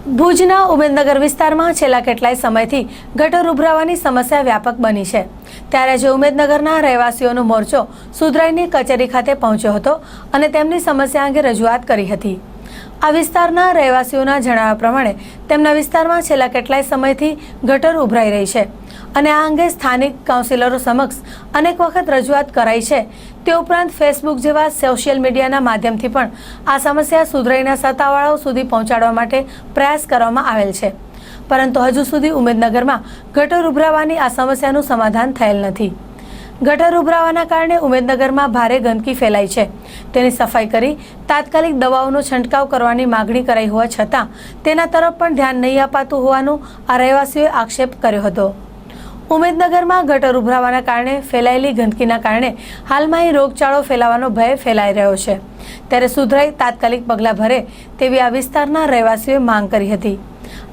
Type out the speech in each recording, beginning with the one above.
ભુજના ઉમેદનગર વિસ્તારમાં છેલ્લા કેટલાય સમયથી ગટર ઉભરાવાની સમસ્યા વ્યાપક બની છે. ત્યારે આજે ઉમેદનગરના રહેવાસીઓનો મોરચો સુધરાઈની કચેરી ખાતે પહોંચ્યો હતો અને તેમની સમસ્યા અંગે રજૂઆત કરી હતી. આ વિસ્તારના રહેવાસીઓના જણાવ્યા પ્રમાણે તેમના વિસ્તારમાં છેલ્લા કેટલાય સમયથી ગટર ઉભરાઈ રહી છે અને આ અંગે સ્થાનિક કાઉન્સિલરો સમક્ષ અનેક વખત રજૂઆત કરાઈ છે. તે ઉપરાંત ફેસબુક જેવા સોશિયલ મીડિયાના માધ્યમથી પણ આ સમસ્યા સુધરાઈના સત્તાવાળાઓ સુધી પહોંચાડવા માટે પ્રયાસ કરવામાં આવેલ છે. પરંતુ હજુ સુધી ઉમેદનગરમાં ગટર ઉભરાવાની આ સમસ્યાનું સમાધાન થયેલ નથી. ગટર ઉભરાવાના કારણે ઉમેદનગરમાં ભારે ગંદકી ફેલાઈ છે. તેની સફાઈ કરી તાત્કાલિક દવાઓનો છંટકાવ કરવાની માગણી કરાઈ હોવા છતાં તેના તરફ પણ ધ્યાન નહીં અપાતું હોવાનું આ રહેવાસીઓએ આક્ષેપ કર્યો હતો. ઉમેદનગરમાં ગટર ઉભરાવાના કારણે ફેલાયેલી ગંદકીના કારણે હાલમાં અહીં રોગચાળો ફેલાવાનો ભય ફેલાઈ રહ્યો છે. ત્યારે સુધરાઈ તાત્કાલિક પગલાં ભરે તેવી આ વિસ્તારના રહેવાસીઓએ માંગ કરી હતી.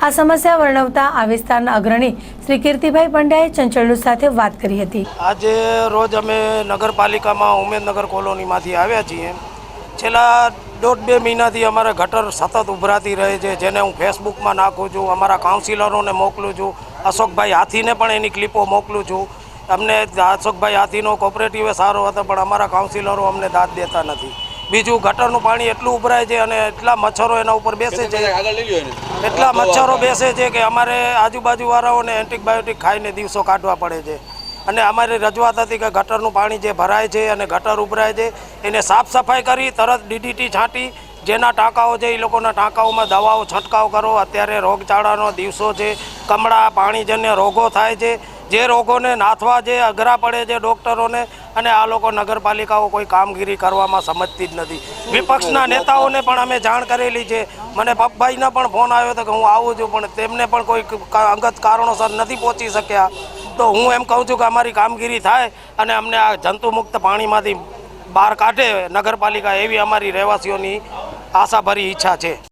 આ સમસ્યા વર્ણવતા આ વિસ્તારના અગ્રણી શ્રી કીર્તિભાઈ પંડ્યાએ ચંચળનું સાથે વાત કરી હતી. આજે રોજ અમે નગરપાલિકામાં ઉમેદનગર કોલોનીમાંથી આવ્યા છીએ. છેલ્લા દોઢ બે મહિનાથી અમારે ગટર સતત ઉભરાતી રહે છે, જેને હું ફેસબુકમાં નાખું છું, અમારા કાઉન્સિલરોને મોકલું છું. અશોકભાઈ હાથીને પણ એની ક્લિપો મોકલું છું. અમને અશોકભાઈ હાથીનો કોઓપરેટિવે સારો હતો પણ અમારા કાઉન્સિલરો અમને દાદ દેતા નથી. બીજું ગટરનું પાણી એટલું ઉભરાય છે અને એટલા મચ્છરો એના ઉપર બેસે છે. એટલા મચ્છરો બેસે છે કે અમારે આજુબાજુવાળાઓને એન્ટીબાયોટિક ખાઈને દિવસો કાઢવા પડે છે. અને અમારી રજૂઆત હતી કે ગટરનું પાણી જે ભરાય છે અને ગટર ઉભરાય છે એને સાફ સફાઈ કરી તરત ડીડીટી છાંટી જેના ટાંકાઓ છે એ લોકોના ટાંકાઓમાં દવાઓ, છંટકાવ કરો. અત્યારે રોગચાળાનો દિવસો છે. કમળા, પાણીજન્ય રોગો થાય છે. જે રોગોને નાથવા જે અઘરા પડે છે ડૉક્ટરોને, અને આ લોકો નગરપાલિકાઓ કોઈ કામગીરી કરવામાં સમજતી જ નથી. વિપક્ષના નેતાઓને પણ અમે જાણ કરેલી છે. મને પપ્પાઈનો પણ ફોન આવ્યો હતો કે હું આવું છું, પણ તેમને પણ કોઈ અંગત કારણોસર નથી પહોંચી શક્યા. તો હું એમ કહું છું કે અમારી કામગીરી થાય, અને અમને આ જંતુમુક્ત પાણીમાંથી બહાર કાઢે નગરપાલિકા એવી અમારી રહેવાસીઓની આશાભરી ઈચ્છા છે.